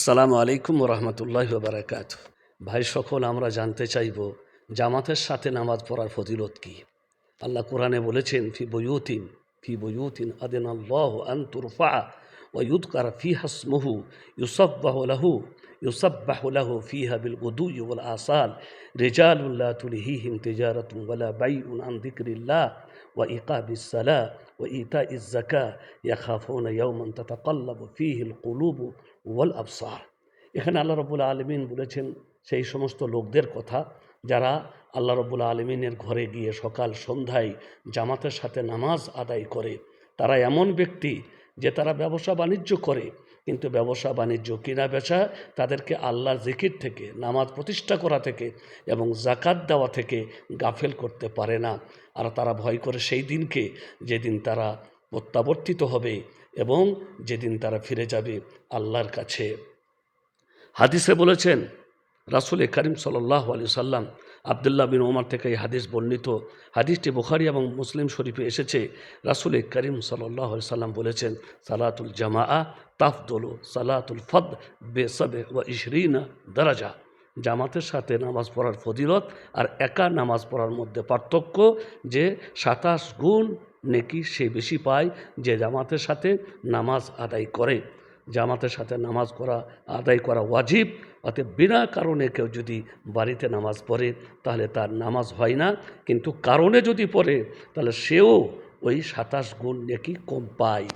আসসালামু আলাইকুম রহমতুল্লাহ বারাকাত ভাই সকল, আমরা জানতে চাইব, জামাতের সাথে নামাজ পড়ার ফজিলত কি? আল্লাহ কোরআনে বলেছেন, ফি বইউতিন ফি বইউতিন আদেন আল্লাহ আন্তুরফা ওয়ুৎকার ফি হাসমহু ইউসব্বাহু ইউসব্বাহু ফিহা বিল উদু ওয়াল আসাল রেজাল উল্লাহ তুলহিহিম তেজারতুম ওয়ালা বাই উন দিকরিল্লাহ وإقام الصلاة وإيتاء الزكاة يخافون يوما تتقلب فيه القلوب ওয়াল আবসার এখানে আল্লাহ রবুল্লা আলমিন বলেছেন সেই সমস্ত লোকদের কথা যারা আল্লাহ রবুল্লা আলমিনের ঘরে গিয়ে সকাল সন্ধ্যায় জামাতের সাথে নামাজ আদায় করে তারা এমন ব্যক্তি যে তারা ব্যবসা বাণিজ্য করে কিন্তু ব্যবসা, বাণিজ্য, কিনা বেচা, তাদেরকে আল্লাহর জিকির থেকে, নামাজ প্রতিষ্ঠা করা থেকে এবং জাকাত দেওয়া থেকে গাফেল করতে পারে না। আর তারা ভয় করে সেই দিনকে, যেদিন তারা প্রত্যাবর্তিত হবে এবং যেদিন তারা ফিরে যাবে আল্লাহর কাছে। হাদিসে বলেছেন রাসুল করিম সাল্লাহ আলি সাল্লাম আবদুল্লাহ বিন ওমর থেকে এই হাদিস বর্ণিত। হাদিসটি বুখারি এবং মুসলিম শরীফে এসেছে। রাসুল করিম সাল্লাহ সাল্লাম বলেছেন, সালাতুল জামা তাফদুল সালাতুল ফদ বেসবে ও ইশরিনা দরাজা। জামাতের সাথে নামাজ পড়ার ফজিলত আর একা নামাজ পড়ার মধ্যে পার্থক্য যে সাতাশ গুণ নেকি সে বেশি পায় যে জামাতের সাথে নামাজ আদায় করে। জামাতের সাথে নামাজ করা, আদায় করা ওয়াজিব। অতএব বিনা কারণে কেউ যদি বাড়িতে নামাজ পড়ে, তাহলে তার নামাজ হয় না। কিন্তু কারণে যদি পড়ে, তাহলে সেও ওই সাতাশ গুণ নাকি কম পায়।